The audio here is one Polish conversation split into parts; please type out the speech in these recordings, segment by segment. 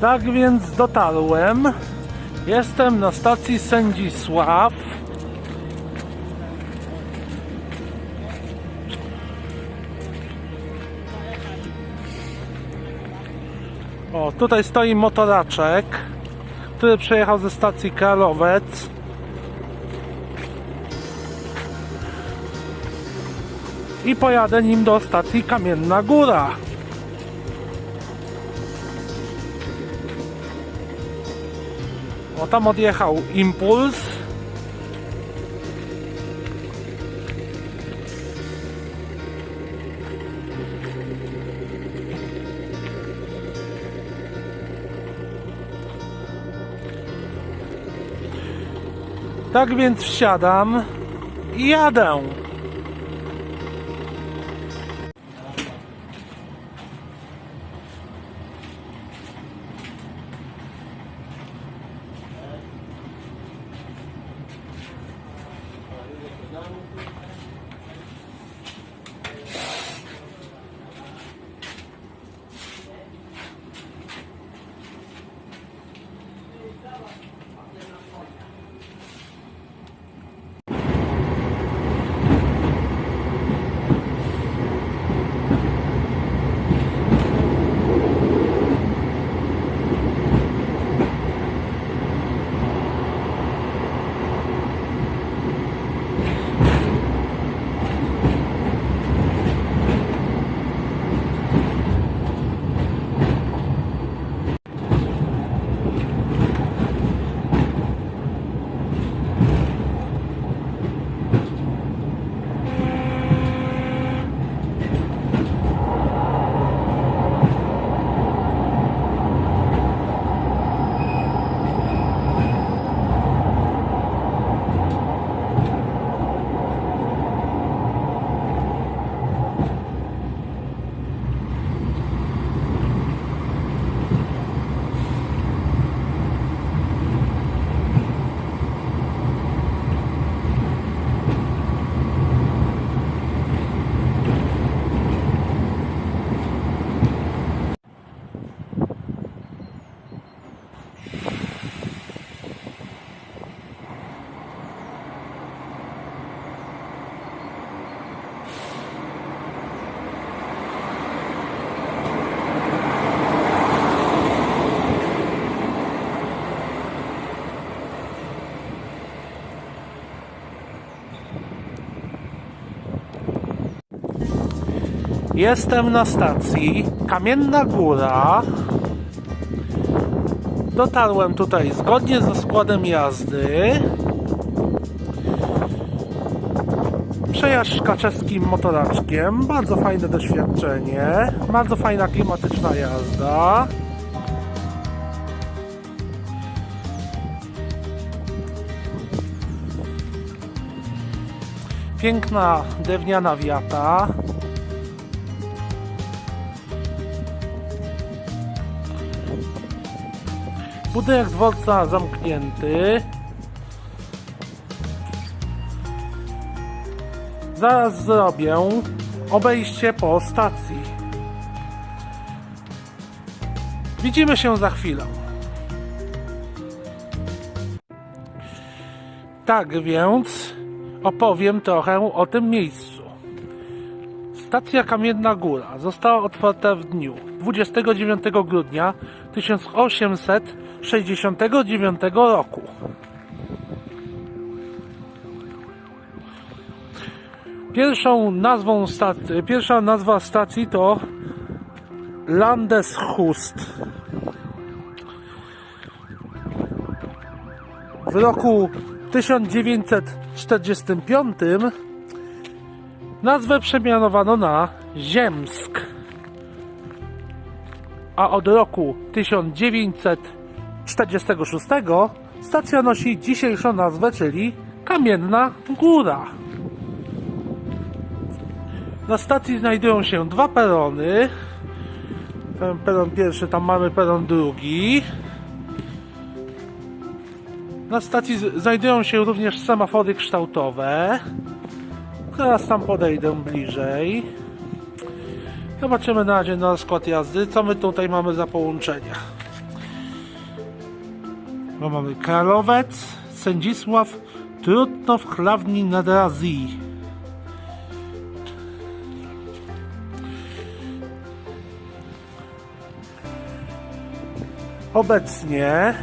Tak więc dotarłem. Jestem na stacji Sędzisław. O, tutaj stoi motoraczek, który przejechał ze stacji Karlowec. I pojadę nim do stacji Kamienna Góra. O, tam odjechał impuls. Tak więc wsiadam i jadę. Jestem na stacji Kamienna Góra. Dotarłem tutaj zgodnie ze składem jazdy. Przejażdżka czeskim motoraczkiem. Bardzo fajne doświadczenie. Bardzo fajna klimatyczna jazda. Piękna drewniana wiata. Budynek dworca zamknięty. Zaraz zrobię obejście po stacji. Widzimy się za chwilę. Tak więc opowiem trochę o tym miejscu. Stacja Kamienna Góra została otwarta w dniu 29 grudnia 1869 roku. Pierwszą nazwą stacji, pierwsza nazwa stacji to Landeshust. W roku 1945 nazwę przemianowano na Ziemsk. A od roku 1946 stacja nosi dzisiejszą nazwę, czyli Kamienna Góra. Na stacji znajdują się dwa perony. Ten peron pierwszy, tam mamy peron drugi. Na stacji znajdują się również semafory kształtowe. Zaraz tam podejdę bliżej. Zobaczymy na razie na skład jazdy, co my tutaj mamy za połączenia. No mamy Karlowec, Sędzisław, Trutnov, Chlawni, Nadrazji. Obecnie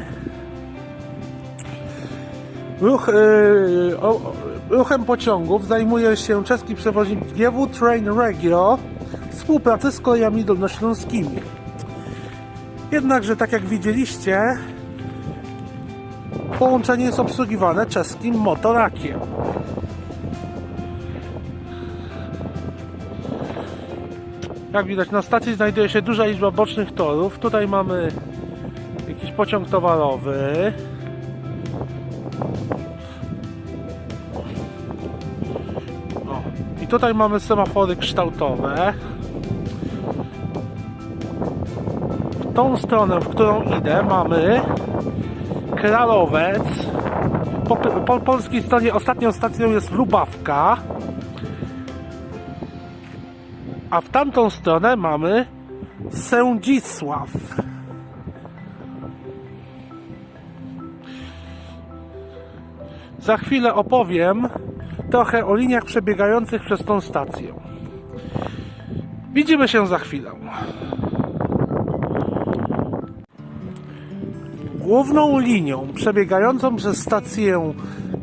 ruch, yy, o- ruchem pociągów zajmuje się czeski przewoźnik GW Train Regio w współpracy z kolejami dolnośląskimi. Jednakże, tak jak widzieliście, połączenie jest obsługiwane czeskim motorakiem. Jak widać, na stacji znajduje się duża liczba bocznych torów. Tutaj mamy jakiś pociąg towarowy. Tutaj mamy semafory kształtowe. W tą stronę, w którą idę, mamy Kralowec. Po, po polskiej stronie ostatnią stacją jest Lubawka. A w tamtą stronę mamy Sędzisław. Za chwilę opowiem trochę o liniach przebiegających przez tą stację. Widzimy się za chwilę. Główną linią przebiegającą przez stację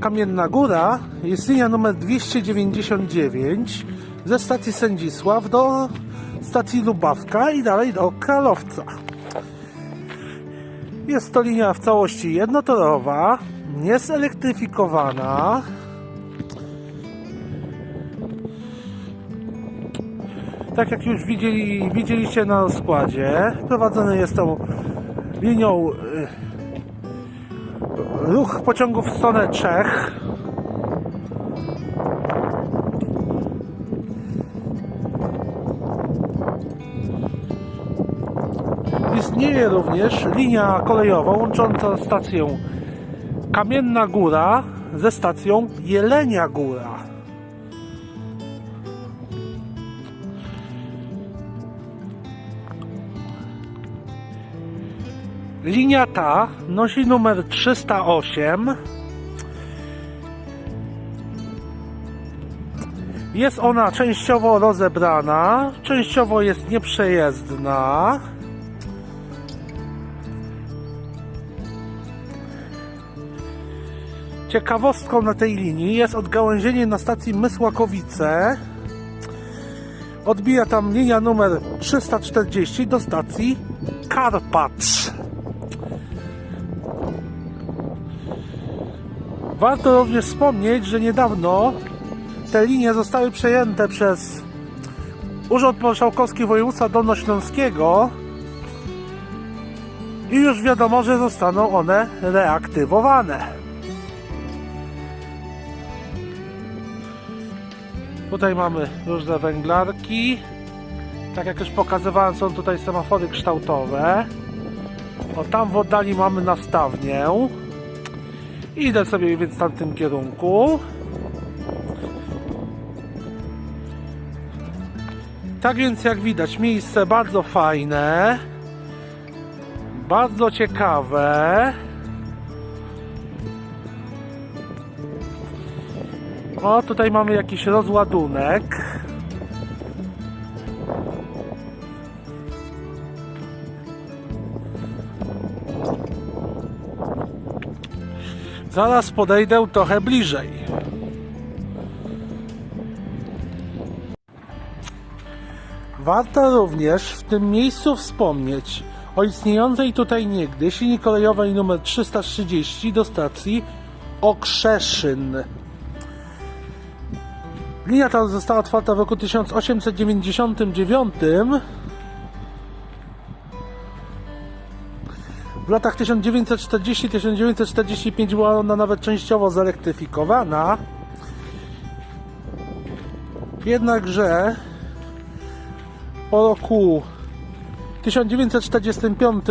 Kamienna Góra jest linia numer 299 ze stacji Sędzisław do stacji Lubawka i dalej do Kralowca. Jest to linia w całości jednotorowa, niezelektryfikowana. Tak jak już widzieli, widzieliście na składzie, prowadzony jest tą linią y, ruch pociągów w stronę Czech. Istnieje również linia kolejowa łącząca stację Kamienna Góra ze stacją Jelenia Góra. Linia ta nosi numer 308. Jest ona częściowo rozebrana, częściowo jest nieprzejezdna. Ciekawostką na tej linii jest odgałęzienie na stacji Mysłakowice. Odbija tam linia numer 340 do stacji Karpacz. Warto również wspomnieć, że niedawno te linie zostały przejęte przez Urząd Marszałkowski Województwa Dolnośląskiego i już wiadomo, że zostaną one reaktywowane. Tutaj mamy różne węglarki. Tak jak już pokazywałem, są tutaj semafory kształtowe. O, tam w oddali mamy nastawnię. Idę sobie więc w tamtym kierunku. Tak więc jak widać, miejsce bardzo fajne. Bardzo ciekawe. O, tutaj mamy jakiś rozładunek. Zaraz podejdę trochę bliżej. Warto również w tym miejscu wspomnieć o istniejącej tutaj niegdyś linii kolejowej numer 330 do stacji Okrzeszyn. Linia ta została otwarta w roku 1899. latach 1940-1945 była ona nawet częściowo zelektryfikowana. Jednakże po roku 1945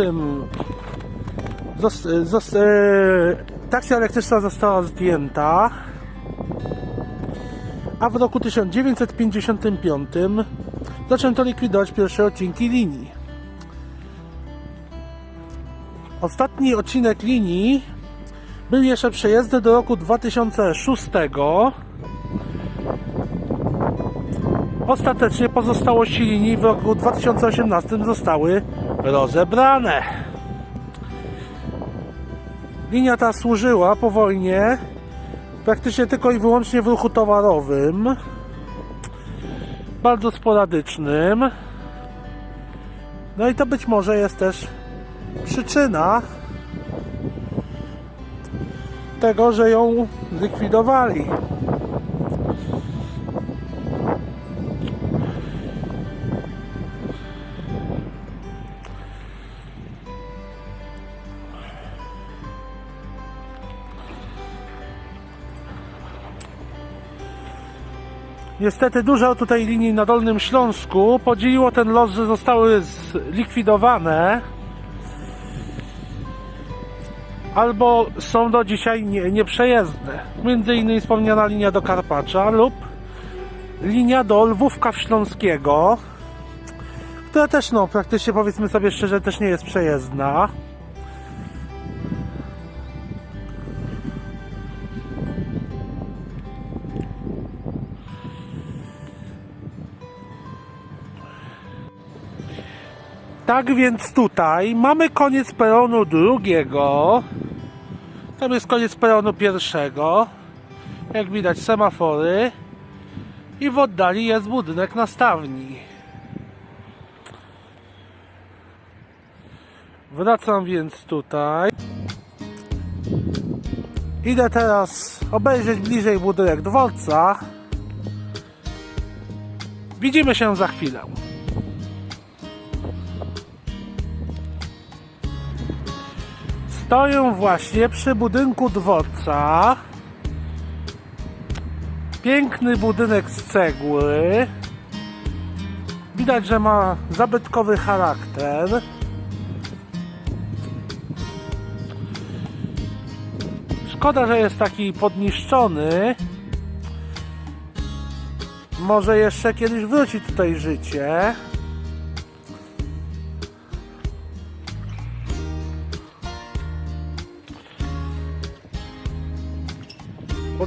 Zos, zos, e, taksja elektryczna została zdjęta, a w roku 1955 zaczęto likwidować pierwsze odcinki linii. Ostatni odcinek linii był jeszcze przejezdny do roku 2006. Ostatecznie pozostałości linii w roku 2018 zostały rozebrane. Linia ta służyła po wojnie praktycznie tylko i wyłącznie w ruchu towarowym, bardzo sporadycznym. No i to być może jest też przyczyna tego, że ją zlikwidowali. Niestety dużo tutaj linii na Dolnym Śląsku podzieliło ten los, że zostały zlikwidowane albo są do dzisiaj nie, nieprzejezdne. Między innymi wspomniana linia do Karpacza lub linia do Lwówka Śląskiego, która też no praktycznie powiedzmy sobie szczerze też nie jest przejezdna. Tak więc tutaj mamy koniec peronu drugiego. Tam jest koniec peronu pierwszego. Jak widać semafory. I w oddali jest budynek nastawni. Wracam więc tutaj. Idę teraz obejrzeć bliżej budynek dworca. Widzimy się za chwilę. Stoję właśnie przy budynku dworca. Piękny budynek z cegły. Widać, że ma zabytkowy charakter. Szkoda, że jest taki podniszczony. Może jeszcze kiedyś wróci tutaj życie.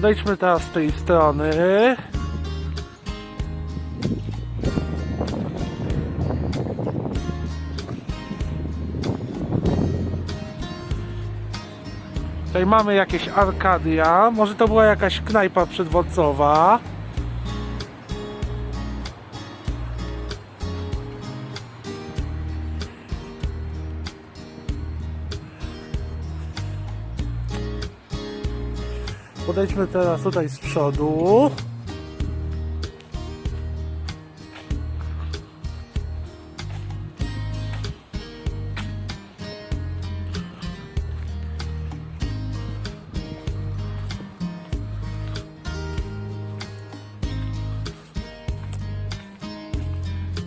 Podejdźmy teraz z tej strony. Tutaj mamy jakieś Arkadia. Może to była jakaś knajpa przedwocowa. Podejdźmy teraz tutaj z przodu.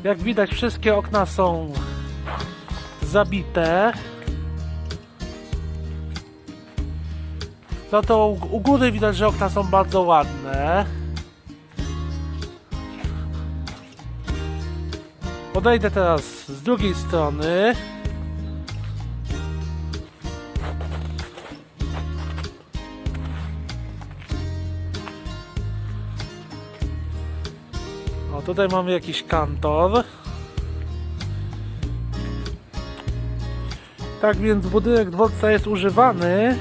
Jak widać, wszystkie okna są zabite. Za to u, u góry widać, że okna są bardzo ładne. Podejdę teraz z drugiej strony. O, tutaj mamy jakiś kantor. Tak więc budynek dworca jest używany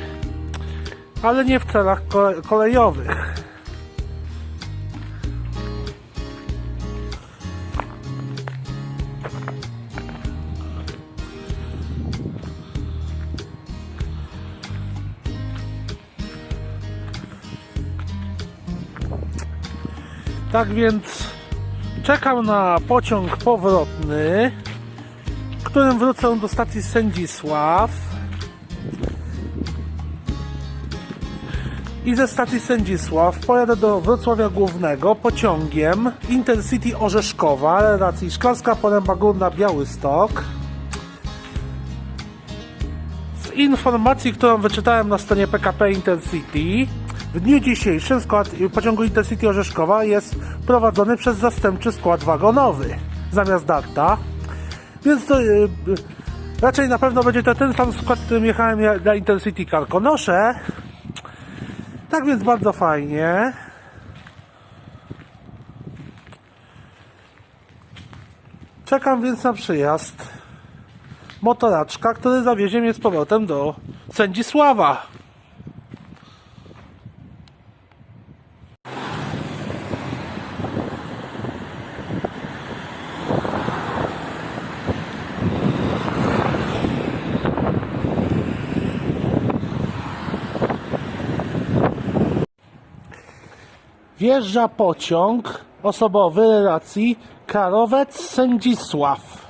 ale nie w celach kole- kolejowych. Tak więc czekam na pociąg powrotny, którym wrócę do stacji Sędzisław. I ze stacji Sędzisław pojadę do Wrocławia Głównego pociągiem Intercity Orzeszkowa, relacji Szklarska Poręba Górna Białystok. Z informacji, którą wyczytałem na stronie PKP Intercity, w dniu dzisiejszym skład pociągu Intercity Orzeszkowa jest prowadzony przez zastępczy skład wagonowy zamiast Darta. Więc to y, y, raczej na pewno będzie to ten sam skład, którym jechałem na Intercity Karkonosze. Tak więc bardzo fajnie. Czekam więc na przyjazd motoraczka, który zawiezie mnie z powrotem do Sędzisława. Wjeżdża pociąg osobowy relacji Karowec-Sędzisław.